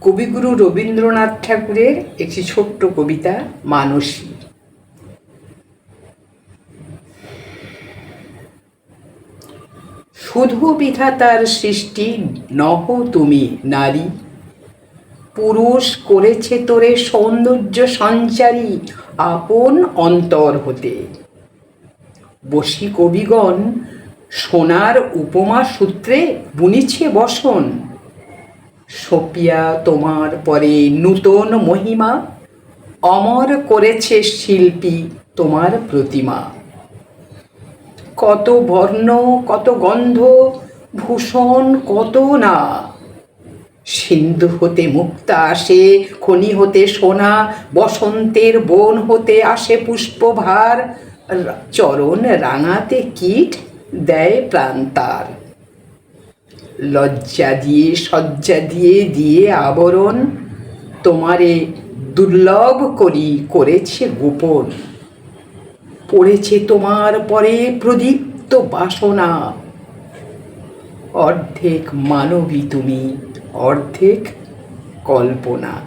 কবিগুরু রবীন্দ্রনাথ ঠাকুরের একটি ছোট্ট কবিতা, মানসী। শুধু বিধাতার সৃষ্টি নহ তুমি নারী। পুরুষ করেছে তোরে সৌন্দর্য সঞ্চারী আপন অন্তর হতে। বসি কবিগণ সোনার উপমা সূত্রে বুনিছে বসন। সপিয়া, তোমার পরে নূতন মহিমা। অমর করেছে শিল্পী তোমার প্রতিমা। কত বর্ণ, কত গন্ধ, ভূষণ, কত না। সিন্ধু হতে মুক্তা আসে, খনি হতে সোনা, বসন্তের বন হতে আসে পুষ্পভার। চরণ রাঙাতে কীট দেয় প্রাণ তার। লজ্জা দিয়ে সজ্জা দিয়ে দিয়ে আবরণ তোমারে দুর্লভ করি করেছে গোপন। পড়েছে তোমার পরে প্রদীপ্ত বাসনা। অর্ধেক মানবী তুমি, অর্ধেক কল্পনা।